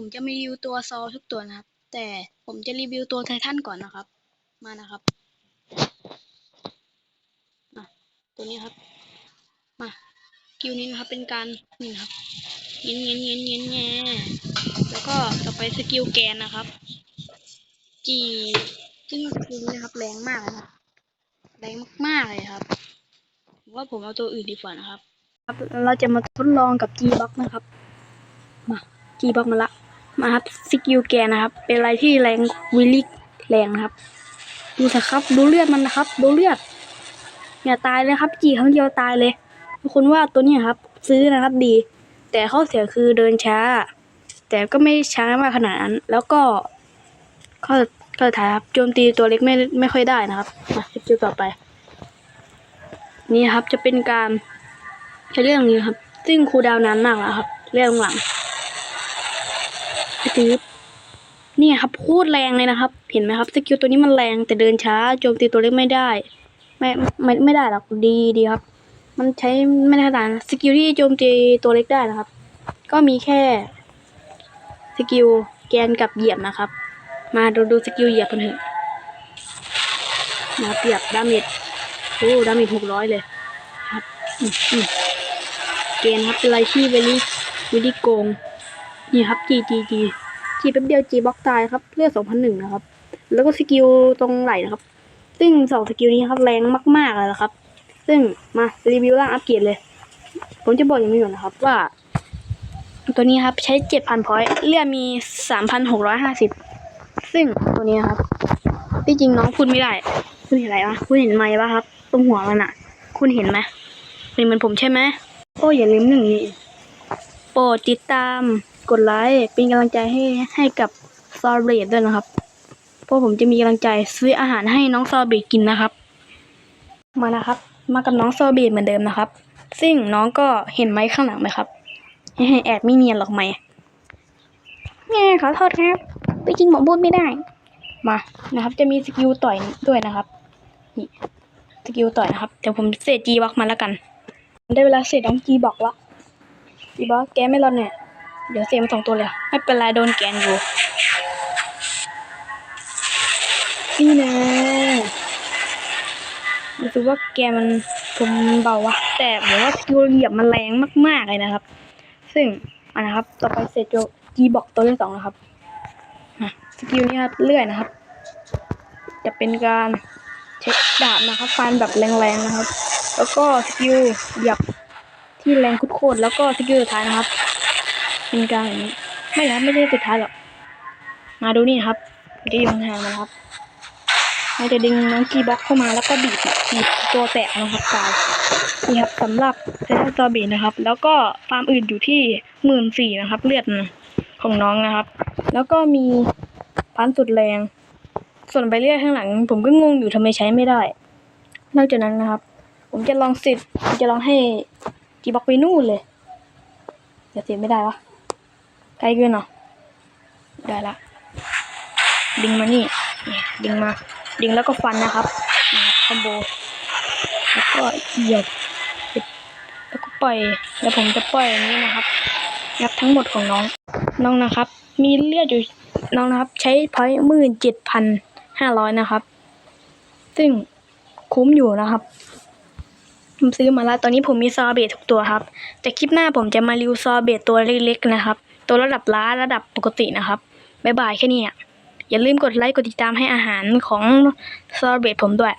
ผมจะม่รีวิวตัวซอทุกตัวนะครับ แต่ผมจะรีวิวตัวไททันก่อนนะครับ มานะครับมาตัวนี้ครับ มาคิวนี้นะครับเป็นการนี่นะครับเงี้ยเงี้ยเงี้ยเงี้ยเงี้ยแล้วก็ต่อไปสกิลแกนนะครับ จีซึ่งสกิลนี้นะครับแรงมากเลยนะครับแรงมากๆเลยครับว่าผมเอาตัวอื่นดีกว่านะครับ ครับ เราจะมาทดลองกับ G box นะครับ มา G box มาละ มาครับสกิลแกนะครับ เป็นอะไรที่แรงวิลลี่แรงนะครับ ดูสิครับ ดูเลือดมันนะครับ ดูเลือดอย่าตายเลยครับ จีครั้งเดียวตายเลยทุกคนว่าตัวนี้ครับ ซื้อนะครับดี แต่ข้อเสียคือเดินช้า แต่ก็ไม่ช้ามากขนาดนั้น แล้วก็ข้อข้อสุดท้ายครับโจมตีตัวเล็กไม่ไม่ค่อยได้นะครับมาสกิลต่อไป นี่ครับจะเป็นการใช้เรื่องนี้ครับ ซึ่งครูดาวน์นานมากแล้วครับ เรื่องหลัง ตืบนี่ครับโคตรแรงเลยนะครับ เห็นไหมครับสกิลตัวนี้มันแรงแต่เดินช้าโจมตีตัวเล็กไม่ได้ ไม่ไม่ไม่ได้หรอกดีดีครับ มันใช้ไม่ได้ขนาดนั้นสกิลที่โจมตีตัวเล็กได้นะครับ ก็มีแค่สกิลแกนกับเหยียบนะครับ มาดูดูสกิลเหยียบกันเถอะมาเปียบดาเมจโอ้ดาเมจหกร้อยเลยครับเกณฑ์ครับเป็นไรที่เวลี่เวลี่โกงนี่ครับจีจีจี จีแป๊บเดียวจีบล็อกตายครับเลือดสองพันหนึ่งนะครับ แล้วก็สกิลตรงไหล่นะครับ ซึ่งสองสกิลนี้ครับแรงมากๆเลยนะครับ ซึ่งมารีวิวร่างอัปเกรดเลย ผมจะบอกอย่างนี้ก่อนนะครับว่า ตัวนี้ครับใช้เจ็ดพันพอยต์เลือดมีสามพันหกร้อยห้าสิบซึ่งตัวนี้ครับที่จริงน้องพูดไม่ได้ คุณเห็นอะไรวะคุณเห็นไหมค์ปะครับ ตรงหัวมันอะคุณเห็นไหมเป็นเหมือนผมใช่ไหมโอ้อย่าลืมหนึ่งนี้โปรดติดตาม กดไลค์เป็นกำลังใจให้ให้กับซอเบรดด้วยนะครับ เพราะผมจะมีกำลังใจซื้ออาหารให้น้องซอเบรดกินนะครับ มานะครับ มากับน้องซอเบรดเหมือนเดิมนะครับ ซึ่งน้องก็เห็นไหมข้างหลังไหมครับแอบไม่เนียนหรอกไหมแง่ขอโทษครับไม่จริงผมพูดไม่ได้ มานะครับ จะมีสกิลต่อยด้วยนะครับนี่สกิลต่อยนะครับเดี๋ยวผมเสร็จจีบ็อกมาแล้วกัน ได้เวลาเสร็จน้องจีบอกละจีบอกแกไม่รอดเนี่ย เดี๋ยวเสียมาสองตัวเลยไม่เป็นไรโดนแกนอยู่ นี่นะรู้สึกว่าแกมันผมเบาวะแต่ผมว่าสกิลเหยียบมันแรงมากๆเลยนะครับ ซึ่งมานะครับต่อไปเสร็จโจจีบอกตัวที่สองนะครับสกิลนี้ครับเลื่อยนะครับ จะเป็นการเช็คดาบนะครับฟันแบบแรงๆนะครับ แล้วก็สกิลเหยียบที่แรงโคตรแล้วก็สกิลสุดท้ายนะครับ เป็นการอย่างนี้ไม่ครับไม่ได้สุดท้ายหรอก มาดูนี่ครับมันจะอยู่ห่างมันะครับมันจะดึงน้องกีบ็อกเข้ามาแล้วก็บีบบีบตัวแตกนะครับกายนี่ครับสำหรับเซนต์ซอบีนะครับ แล้วก็ฟาร์มอื่นอยู่ที่หมื่นสี่นะครับ เลือดของน้องนะครับ แล้วก็มีพันสุดแรง ส่วนใบเลือดข้างหลัง ผมก็งงอยู่ทำไมใช้ไม่ได้ นอกจากนั้นนะครับ ผมจะลองสิทธิ์จะลองให้จีบ็อกไปนู่นเลยอย่าเสียไม่ได้วะ ไกลเกินเนาะได้ละ ดึงมานี่นี่ ดึงมา ดึงแล้วก็ฟันนะครับครับคอมโบ แล้วก็เหยียบแล้วก็ปล่อย แล้วผมจะปล่อยอย่างนี้นะครับงับทั้งหมดของน้อง น้องนะครับ มีเลือดอยู่ น้องนะครับ ใช้พอยหมื่นเจ็ดพันห้าร้อยนะครับ ซึ่งคุ้มอยู่นะครับผมซื้อมาแล้ว ตอนนี้ผมมีซอเบตทุกตัวครับ แต่คลิปหน้าผมจะมารีวิวซอเบตตัวเล็กๆนะครับ ตัวระดับล้าระดับปกตินะครับบ๊ายบายแค่นี้อะอย่าลืมกดไลค์กดติดตามให้อาหารของซอเบตผมด้วย